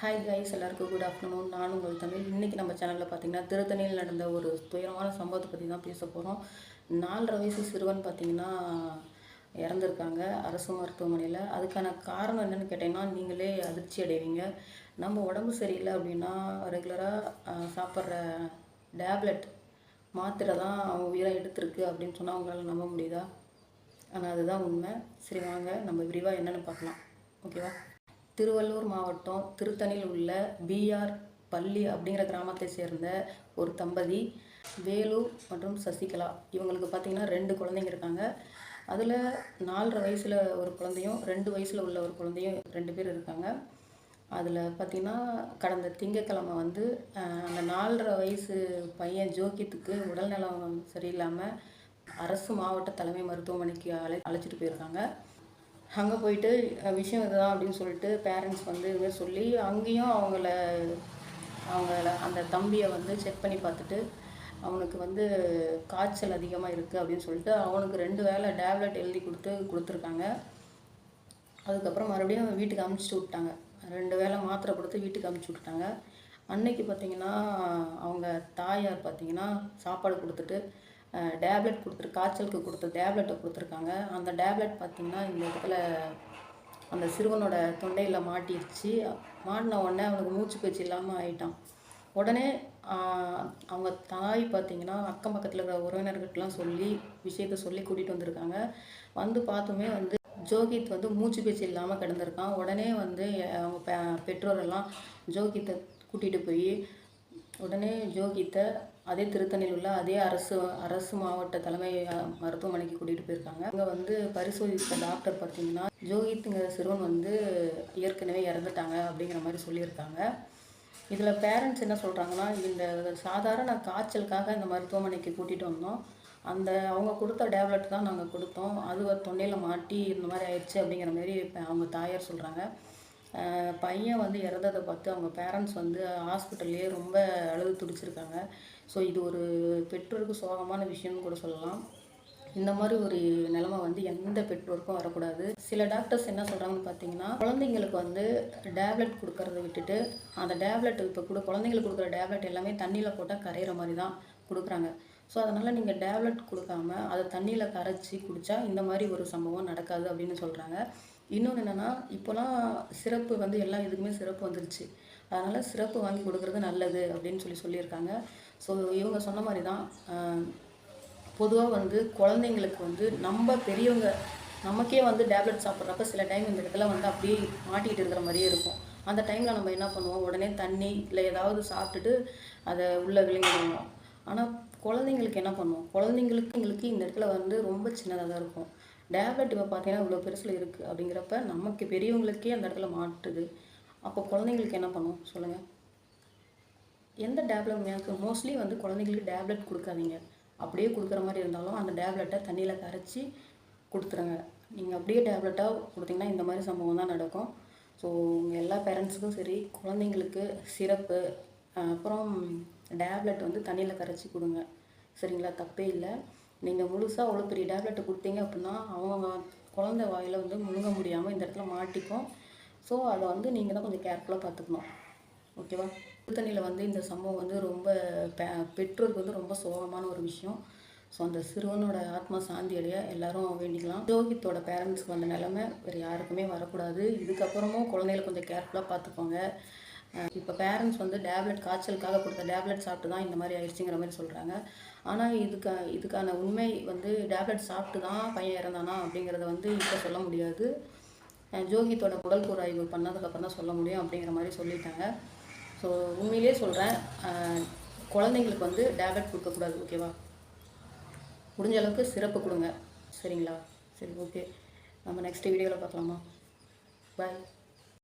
Hi guys எல்லாருக்கும் good afternoon நான் உங்கள் தமிழ். இன்றைக்கி நம்ம சேனலில் பார்த்தீங்கன்னா திருத்தணியில் நடந்த ஒரு துயரமான சம்பவத்தை பற்றி தான் பேச போகிறோம் நாலரை வயசு சிறுவன் பார்த்தீங்கன்னா இறந்துருக்காங்க அரசு மருத்துவமனையில். அதுக்கான காரணம் என்னென்னு கேட்டிங்கன்னா நீங்களே அதிர்ச்சி அடைவீங்க. நம்ம உடம்பு சரியில்லை அப்படின்னா ரெகுலராக சாப்பிட்ற டேப்லெட் மாத்திரை தான் அவன் உயிரை எடுத்திருக்கு அப்படின்னு சொன்னால் அவங்களால நம்ப முடியுதா? ஆனால் அதுதான் உண்மை. சரி வாங்க. நம்ம விரிவாக என்னென்னு பார்க்கலாம். ஓகேவா திருவள்ளூர் மாவட்டம் திருத்தணியில் உள்ள பிஆர் பள்ளி அப்படிங்கிற கிராமத்தை சேர்ந்த ஒரு தம்பதி வேலு மற்றும் சசிகலா. இவங்களுக்கு பார்த்தீங்கன்னா ரெண்டு குழந்தைங்க இருக்காங்க. அதில் நாலரை வயசில் ஒரு குழந்தையும் ரெண்டு வயசில் உள்ள ஒரு குழந்தையும் ரெண்டு பேர் இருக்காங்க. அதில் பார்த்திங்கன்னா கடந்த திங்கக்கிழமை வந்து அந்த நாலரை வயசு பையன் ஜோக்கித்துக்கு உடல்நலம் சரியில்லாமல் அரசு மாவட்ட தலைமை மருத்துவமனைக்கு அழை அழைச்சிட்டு போயிருக்காங்க. அங்கே போயிட்டு விஷயம் இதுதான் அப்படின்னு சொல்லிட்டு பேரண்ட்ஸ் வந்து இதுமாதிரி சொல்லி அங்கேயும் அவங்கள அவங்கள அந்த தம்பியை வந்து செக் பண்ணி பார்த்துட்டு அவனுக்கு வந்து காய்ச்சல் அதிகமாக இருக்குது அப்படின்னு சொல்லிட்டு அவனுக்கு ரெண்டு வேளை டேப்லெட் எழுதி கொடுத்து கொடுத்துருக்காங்க. அதுக்கப்புறம் மறுபடியும் வீட்டுக்கு அமுச்சு விட்டாங்க. ரெண்டு வேளை மாத்திரை கொடுத்து வீட்டுக்கு அமுச்சு விட்டாங்க அன்னைக்கு பார்த்தீங்கன்னா அவங்க தாயார் பார்த்தீங்கன்னா சாப்பாடு கொடுத்துட்டு டேப்லெட் கொடுத்துரு காய்ச்சலுக்கு கொடுத்த டேப்லெட்டை கொடுத்துருக்காங்க. அந்த டேப்லெட் பார்த்திங்கன்னா இந்த இடத்துல அந்த சிறுவனோட தொண்டையில் மாட்டிடுச்சு மாட்டின உடனே அவனுக்கு மூச்சு பேச்சு இல்லாமல் ஆயிட்டான். உடனே அவங்க தாய் பார்த்திங்கன்னா அக்கம் பக்கத்தில் இருக்கிற உறவினர்கிட்டலாம் சொல்லி விஷயத்த சொல்லி கூட்டிகிட்டு வந்திருக்காங்க. வந்து பார்த்துமே வந்து ஜோகித் வந்து மூச்சு பேச்சு இல்லாமல் கிடந்திருக்கான். உடனே வந்து அவங்க பெ- பெற்றோரெல்லாம் ஜோகித்தை கூட்டிகிட்டு போய் உடனே ஜோகித்தை அதே திருத்தணியில் உள்ள அதே அரசு அரசு மாவட்ட தலைமை மருத்துவமனைக்கு கூட்டிகிட்டு போயிருக்காங்க. அங்கே வந்து பரிசோதித்த டாக்டர் பார்த்தீங்கன்னா ஜோகித்துங்கிற சிறுவன் வந்து ஏற்கனவே இறந்துட்டாங்க அப்படிங்கிற மாதிரி சொல்லியிருக்காங்க. இதில் பேரண்ட்ஸ் என்ன சொல்கிறாங்கன்னா இந்த சாதாரண காய்ச்சலுக்காக இந்த மருத்துவமனைக்கு கூட்டிகிட்டு வந்தோம். அந்த அவங்க கொடுத்த டேப்லெட் தான் நாங்கள் கொடுத்தோம். அது தொண்டையில் மாட்டி இந்த மாதிரி ஆயிடுச்சு அப்படிங்கிற மாதிரி அவங்க தாயார் சொல்கிறாங்க பையன் வந்து இறந்ததை பார்த்து அவங்க பேரண்ட்ஸ் வந்து ஹாஸ்பிட்டல்லே ரொம்ப அழுது துடிச்சிருக்காங்க. ஸோ இது ஒரு பெற்றோருக்கு சோகமான விஷயம்னு கூட சொல்லலாம். இந்த மாதிரி ஒரு நிலமை வந்து எந்த பெற்றோருக்கும் வரக்கூடாது. சில டாக்டர்ஸ் என்ன சொல்கிறாங்கன்னு பார்த்தீங்கன்னா குழந்தைங்களுக்கு வந்து டேப்லெட் கொடுக்கறத விட்டுட்டு அந்த டேப்லெட் இப்போ கூட குழந்தைங்களுக்கு கொடுக்குற டேப்லெட் எல்லாமே தண்ணியில் போட்டால் கரையிற மாதிரி தான் கொடுக்குறாங்க. ஸோ அதனால் நீங்கள் டேப்லெட் கொடுக்காம அதை தண்ணியில் கரைச்சி குடித்தா இந்த மாதிரி ஒரு சம்பவம் நடக்காது அப்படின்னு சொல்கிறாங்க இன்னொன்று என்னென்னா இப்போலாம் சிறப்பு வந்து எல்லா இதுக்குமே சிறப்பு வந்துருச்சு. அதனால் சிறப்பு வாங்கி கொடுக்குறது நல்லது அப்படின்னு சொல்லி சொல்லியிருக்காங்க. ஸோ இவங்க சொன்ன மாதிரி தான் பொதுவாக வந்து குழந்தைங்களுக்கு வந்து நம்ம பெரியவங்க நமக்கே வந்து டேப்லெட் சாப்பிட்றப்ப சில டைம் இந்த இடத்துல வந்து அப்படியே மாட்டிகிட்டு இருக்கிற மாதிரியே இருக்கும். அந்த டைமில் நம்ம என்ன பண்ணுவோம்? உடனே தண்ணி இல்லை ஏதாவது சாப்பிட்டுட்டு அதை உள்ளே விழுங்கிடுவோம். ஆனால் குழந்தைங்களுக்கு என்ன பண்ணுவோம்? குழந்தைங்களுக்கு எங்களுக்கு இந்த இடத்துல வந்து ரொம்ப சின்னதாக தான் இருக்கும். டேப்லெட் இப்போ பார்த்தீங்கன்னா இவ்வளோ பெருசில் இருக்குது அப்படிங்கிறப்ப நமக்கு பெரியவங்களுக்கே அந்த இடத்துல மாட்டுது. அப்போ குழந்தைங்களுக்கு என்ன பண்ணுவோம்? சொல்லுங்கள் எந்த டேப்லெட் எனக்கு மோஸ்ட்லி வந்து குழந்தைங்களுக்கு டேப்லெட் கொடுக்காதீங்க. அப்படியே கொடுக்குற மாதிரி இருந்தாலும் அந்த டேப்லெட்டை தண்ணியில் கரைச்சி கொடுத்துருங்க. நீங்கள் அப்படியே டேப்லெட்டாக கொடுத்தீங்கன்னா இந்த மாதிரி சம்பவம் தான் நடக்கும். ஸோ உங்கள் எல்லா பேரண்ட்ஸுக்கும் சரி குழந்தைங்களுக்கு சிறப்பு அப்புறம் டேப்லெட் வந்து தண்ணியில் கரைச்சி கொடுங்க. சரிங்களா? தப்பே இல்லை. நீங்கள் முழுசாக அவ்வளோ பெரிய டேப்லெட்டை கொடுத்தீங்க அப்படின்னா அவங்க குழந்த வாயில் வந்து முழுங்க முடியாமல் இந்த இடத்துல மாட்டிக்கும். ஸோ அதை வந்து நீங்கள் தான் கொஞ்சம் கேர்ஃபுல்லாக பார்த்துக்கணும். ஓகேவா திருத்தணியில் வந்து இந்த சம்பவம் வந்து ரொம்ப பெ- பெற்றோருக்கு வந்து ரொம்ப சோகமான ஒரு விஷயம். ஸோ அந்த சிறுவனோட ஆத்மா சாந்தி அடைய எல்லாரும் வேண்டிக்கலாம். ஜோகித்தோட பேரண்ட்ஸ்க்கு வந்த நிலைமை வேறு யாருக்குமே வரக்கூடாது. இதுக்கப்புறமும் குழந்தைகளை கொஞ்சம் கேர்ஃபுல்லாக பார்த்துக்கோங்க. இப்போ பேரண்ட்ஸ் வந்து டேப்லெட் காய்ச்சலுக்காக கொடுத்த டேப்லெட் சாப்பிட்டு தான் இந்த மாதிரி ஆயிடுச்சுங்கிற மாதிரி சொல்கிறாங்க ஆனால் இதுக்கு இதுக்கான உண்மை வந்து டேப்லெட் சாப்பிட்டு தான் பையன் இறந்தானா அப்படிங்கிறத வந்து இப்போ சொல்ல முடியாது. ஜோகித்தோட உடல் கூறாய்வு பண்ணதுக்கப்புறம் தான் சொல்ல முடியும் அப்படிங்கிற மாதிரி சொல்லிட்டாங்க. ஸோ உண்மையிலே சொல்கிறேன் குழந்தைங்களுக்கு வந்து டேப்லெட் கொடுக்கக்கூடாது ஓகேவா முடிஞ்ச அளவுக்கு சிறப்பு கொடுங்க. சரிங்களா? சரி ஓகே நம்ம நெக்ஸ்ட் வீடியோவில் பார்க்கலாமா? பாய்